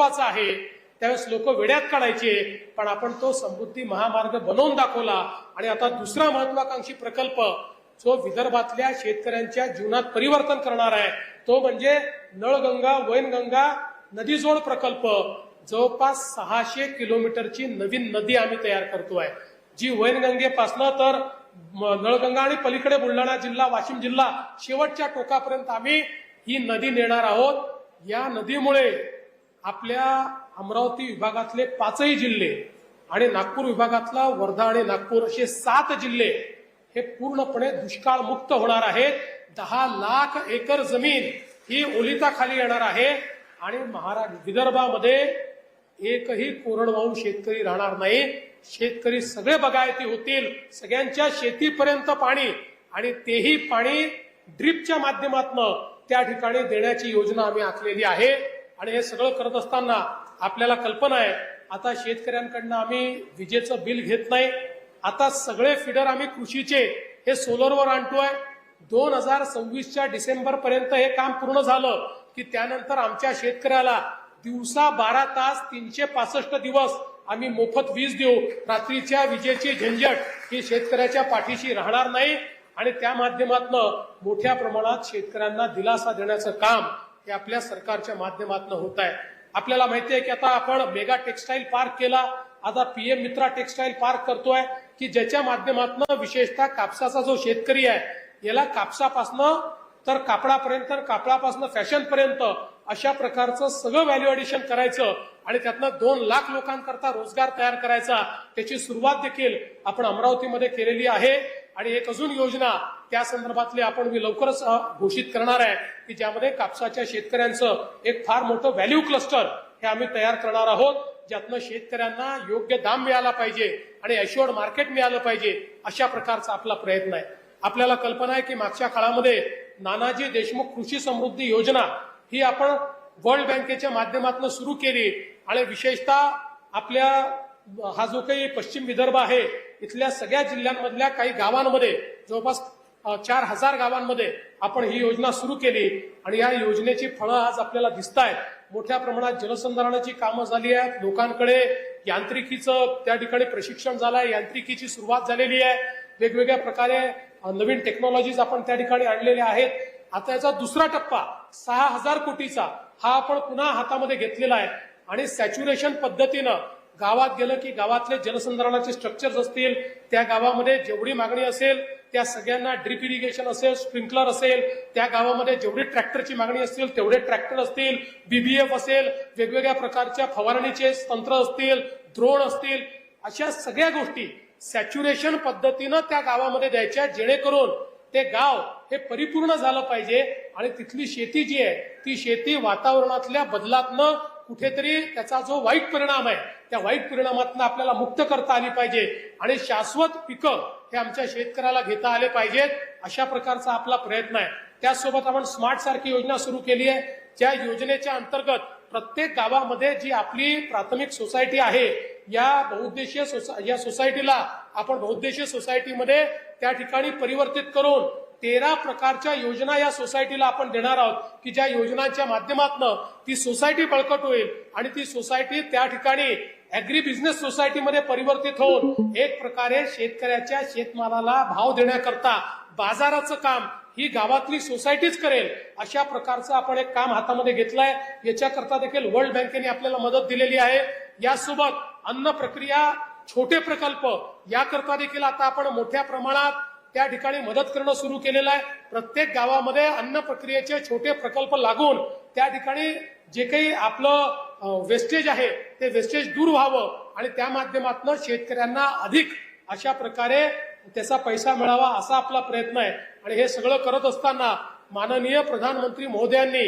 महत्त्वाचा आहे. त्यावेळेस लोक वेड्यात काढायचे पण आपण तो समृद्धी महामार्ग बनवून दाखवला. आणि आता दुसरा महत्वाकांक्षी प्रकल्प जो विदर्भातल्या शेतकऱ्यांच्या जीवनात परिवर्तन करणार आहे तो म्हणजे नळगंगा वैनगंगा नदीजोड प्रकल्प. जवळपास सहाशे किलोमीटरची नवीन नदी आम्ही तयार करतोय जी वैनगंगेपासनं तर नळगंगा आणि पलीकडे बुलढाणा जिल्हा वाशिम जिल्हा शेवटच्या टोकापर्यंत आम्ही ही नदी नेणार आहोत. या नदीमुळे आपल्या अमरावती विभागातले पाचही जिल्हे आणि नागपूर विभागातला वर्धा आणि नागपूर असे सात जिल्हे हे पूर्णपणे दुष्काळ मुक्त होणार आहेत. दहा लाख एकर जमीन ही ओलिताखाली येणार आहे आणि महाराष्ट्र विदर्भामध्ये एकही कोरडवाहू शेतकरी राहणार नाही. शेतकरी सगळे बगायती होतील. सगळ्यांच्या शेतीपर्यंत पाणी आणि तेही पाणी ड्रीपच्या माध्यमातून त्या ठिकाणी देण्याची योजना आम्ही आखलेली आहे. आणि हे सगळं करत असताना आपल्याला कल्पना आहे आता शेतकऱ्यांकडनं आम्ही विजेचं बिल घेत नाही. आता सगळे फिडर आम्ही कृषीचे हे सोलरवर आणतोय. दोन हजार सव्वीसच्या डिसेंबर पर्यंत हे काम पूर्ण झालं की त्यानंतर आमच्या शेतकऱ्याला दिवसा बारा तास तीनशे पासष्ट दिवस आम्ही मोफत वीज देऊ. रात्रीच्या विजेची झंझट ही शेतकऱ्याच्या पाठीशी राहणार नाही आणि त्या माध्यमातून मोठ्या प्रमाणात शेतकऱ्यांना दिलासा देण्याचं काम हे आपल्या सरकारच्या माध्यमातून होत आहे. आपल्याला माहिती आहे की आता आपण मेगा टेक्सटाईल पार्क केला. आता पीएम मित्रा टेक्सटाईल पार्क करतोय की ज्याच्या माध्यमातून विशेषतः कापसाचा जो शेतकरी आहे याला कापसापासनं तर कापडापर्यंत तर कापडापासून फॅशनपर्यंत अशा प्रकारचं सगळं व्हॅल्यू ऍडिशन करायचं आणि त्यातनं दोन लाख लोकांकरता रोजगार तयार करायचा त्याची सुरुवात देखील आपण अमरावतीमध्ये केलेली आहे. आणि एक अजून योजना त्या संदर्भातली आपण मी लवकरच घोषित करणार आहे की ज्यामध्ये कापसाच्या शेतकऱ्यांचं एक फार मोठं व्हॅल्यू क्लस्टर हे आम्ही तयार करणार आहोत ज्यातनं शेतकऱ्यांना योग्य दाम मिळाला पाहिजे आणि अश्युअर्ड मार्केट मिळालं पाहिजे अशा प्रकारचा आपला प्रयत्न आहे. आपल्याला कल्पना आहे की मागच्या काळामध्ये नानाजी देशमुख कृषी समृद्धी योजना ही आपण वर्ल्ड बँकेच्या माध्यमातून सुरू केली. आणि विशेषतः आपल्या हा जो काही पश्चिम विदर्भ आहे इथल्या सगळ्या जिल्ह्यांमधल्या काही गावांमध्ये जवळपास चार हजार गावांमध्ये आपण ही योजना सुरू केली. आणि या योजनेची फळं आज आपल्याला दिसत आहेत मोठ्या प्रमाणात जलसंधारणाची कामं झाली आहेत. लोकांकडे यांत्रिकीचं त्या ठिकाणी प्रशिक्षण झालं आहे यांत्रिकीची सुरुवात झालेली आहे. वेगवेगळ्या प्रकारे नवीन टेक्नॉलॉजीज आपण त्या ठिकाणी आणलेल्या आहेत. आता याचा दुसरा टप्पा सहा हजार कोटीचा हा आपण पुन्हा हातामध्ये घेतलेला आहे. आणि सॅच्युरेशन पद्धतीनं गावात गेलं की गावातले जलसंधारणाचे स्ट्रक्चर्स असतील त्या गावामध्ये जेवढी मागणी असेल त्या सगळ्यांना ड्रिप इरिगेशन असेल स्प्रिंकलर असेल त्या गावामध्ये जेवढी ट्रॅक्टरची मागणी असतील तेवढे ट्रॅक्टर असतील बीबीएफ असेल वेगवेगळ्या प्रकारच्या फवारणीचे तंत्र असतील द्रोण असतील अशा सगळ्या गोष्टी सॅच्युरेशन पद्धतीनं त्या गावामध्ये द्यायच्या जेणेकरून ते गाव हे परिपूर्ण झालं पाहिजे. आणि तिथली शेती जी आहे ती शेती वातावरणातल्या बदलातनं कुठेतरी त्याचा जो वाईट परिणाम आहे त्या वाईट परिणामातनं आपल्याला मुक्त करता आली पाहिजे. आणि शाश्वत पिकं हे आमच्या शेतकऱ्याला घेता आले पाहिजेत अशा प्रकारचा आपला प्रयत्न आहे. त्याचसोबत आपण स्मार्ट सारखी योजना सुरू केली आहे ज्या योजनेच्या अंतर्गत प्रत्येक गावामध्ये जी आपली प्राथमिक सोसायटी आहे या बहुउद्देशीय सोसा या सोसायटीला आपण बहुउद्देशीय सोसायटीमध्ये त्या ठिकाणी परिवर्तित करून तेरा प्रकारच्या योजना या सोसायटीला आपण देणार आहोत की ज्या योजनांच्या माध्यमातून ती सोसायटी बळकट होईल आणि ती सोसायटी त्या ठिकाणी अॅग्री बिझनेस सोसायटीमध्ये परिवर्तित होऊन एक प्रकारे शेतकऱ्याच्या शेतमालाला भाव देण्याकरता बाजाराचं काम ही गावातली सोसायटीच करेल अशा प्रकारचं आपण एक काम हातामध्ये घेतलंय. याच्याकरता देखील वर्ल्ड बँकेने आपल्याला मदत दिलेली आहे. यासोबत अन्न प्रक्रिया छोटे प्रकल्प याकरता देखील आता आपण मोठ्या प्रमाणात त्या ठिकाणी मदत करणं सुरू केलेलं आहे. प्रत्येक गावामध्ये अन्न प्रक्रियेचे छोटे प्रकल्प लागून त्या ठिकाणी जे काही आपलं वेस्टेज आहे ते वेस्टेज दूर व्हावं आणि त्या माध्यमातून शेतकऱ्यांना अधिक अशा प्रकारे त्याचा पैसा मिळावा असा आपला प्रयत्न आहे. आणि हे सगळं करत असताना माननीय प्रधानमंत्री महोदयांनी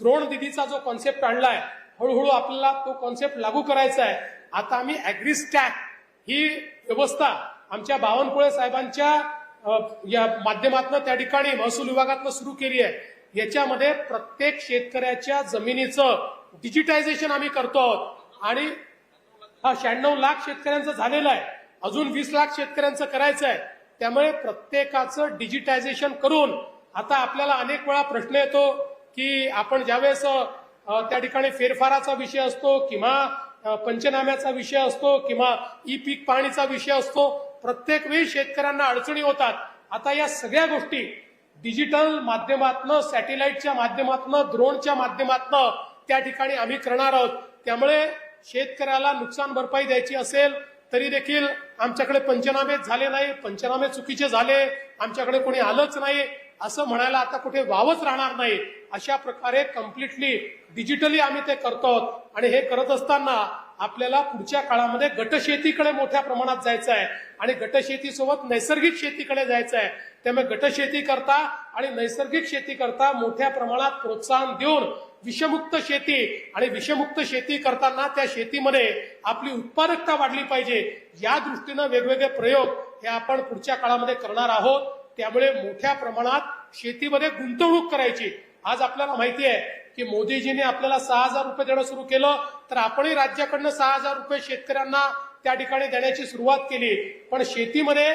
द्रोण दिदीचा जो कॉन्सेप्ट आणलाय हळूहळू आपल्याला तो कॉन्सेप्ट लागू करायचा आहे. आता आम्ही अॅग्रिस्टॅक ही व्यवस्था आमच्या बावनकुळे साहेबांच्या या माध्यमातून त्या ठिकाणी महसूल विभागातनं सुरू केली आहे. याच्यामध्ये प्रत्येक शेतकऱ्याच्या जमिनीचं डिजिटायझेशन आम्ही करतो आहोत. आणि हा शहाण्णव लाख शेतकऱ्यांचं झालेलं आहे. अजून वीस लाख शेतकऱ्यांचं करायचं आहे. त्यामुळे प्रत्येकाचं डिजिटायझेशन करून आता आपल्याला अनेक वेळा प्रश्न येतो की आपण ज्यावेळेस त्या ठिकाणी फेरफाराचा विषय असतो किंवा पंचनाम्याचा विषय असतो किंवा ई पीक पाहणीचा विषय असतो प्रत्येक वेळी शेतकऱ्यांना अडचणी होतात. आता या सगळ्या गोष्टी डिजिटल माध्यमातनं सॅटेलाइटच्या माध्यमातनं ड्रोनच्या माध्यमातनं त्या ठिकाणी आम्ही करणार आहोत. त्यामुळे शेतकऱ्याला नुकसान भरपाई द्यायची असेल तरी देखील आमच्याकडे पंचनामे झाले नाही. पंचनामे चुकीचे झाले. आमच्याकडे कोणी आलंच नाही. असं म्हणायला आता कुठे वावच राहणार नाही. अशा प्रकारे कम्प्लिटली डिजिटली आम्ही ते करतो आहोत. आणि हे करत असताना आपल्याला पुढच्या काळामध्ये गटशेतीकडे मोठ्या प्रमाणात जायचं आहे. आणि गटशेतीसोबत नैसर्गिक शेतीकडे जायचं आहे. त्यामुळे गटशेती करता आणि नैसर्गिक शेती करता मोठ्या प्रमाणात प्रोत्साहन देऊन विषमुक्त शेती आणि विषमुक्त शेती करताना त्या शेतीमध्ये आपली उत्पादकता वाढली पाहिजे. या दृष्टीनं वेगवेगळे प्रयोग हे आपण पुढच्या काळामध्ये करणार आहोत. त्यामुळे मोठ्या प्रमाणात शेतीमध्ये गुंतवणूक करायची. आज आपल्याला माहिती आहे की मोदीजीने आपल्याला सहा हजार रुपये देणं सुरू केलं तर आपणही राज्याकडनं सहा हजार रुपये शेतकऱ्यांना त्या ठिकाणी देण्याची सुरुवात केली. पण शेतीमध्ये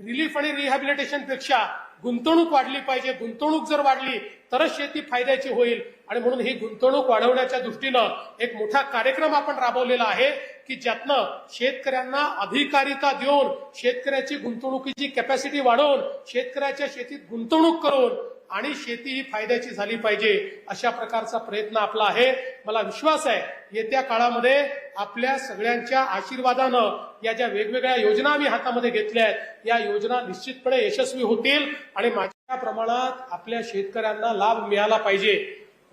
रिलीफ आणि रिहॅबिलिटेशनपेक्षा गुंतवणूक वाढली पाहिजे. गुंतवणूक जर वाढली तरच शेती फायद्याची होईल. आणि म्हणून ही गुंतवणूक वाढवण्याच्या दृष्टीनं एक मोठा कार्यक्रम आपण राबवलेला आहे की ज्यातनं शेतकऱ्यांना अधिकारिता देऊन शेतकऱ्याची गुंतवणुकीची कॅपॅसिटी वाढवून शेतकऱ्याच्या शेतीत गुंतवणूक करून आणि शेती ही फायद्याची झाली पाहिजे अशा प्रकारचा प्रयत्न आपला आहे. मला विश्वास आहे येत्या काळामध्ये आपल्या सगळ्यांच्या आशीर्वादानं या ज्या वेगवेगळ्या योजना आम्ही हातामध्ये घेतल्या आहेत या योजना निश्चितपणे यशस्वी होतील आणि माझ्या प्रमाणात आपल्या शेतकऱ्यांना लाभ मिळाला पाहिजे.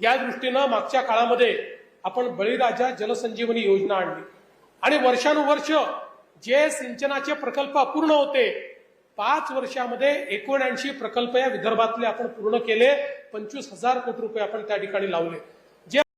या दृष्टीनं मागच्या काळामध्ये आपण बळीराजा जलसंजीवनी योजना आणली. आणि वर्षानुवर्ष जे सिंचनाचे प्रकल्प अपूर्ण होते पाच वर्षामध्ये एकोणऐंशी प्रकल्प या विदर्भातले आपण पूर्ण केले पंचवीस हजार कोटी रुपये आपण त्या ठिकाणी लावले.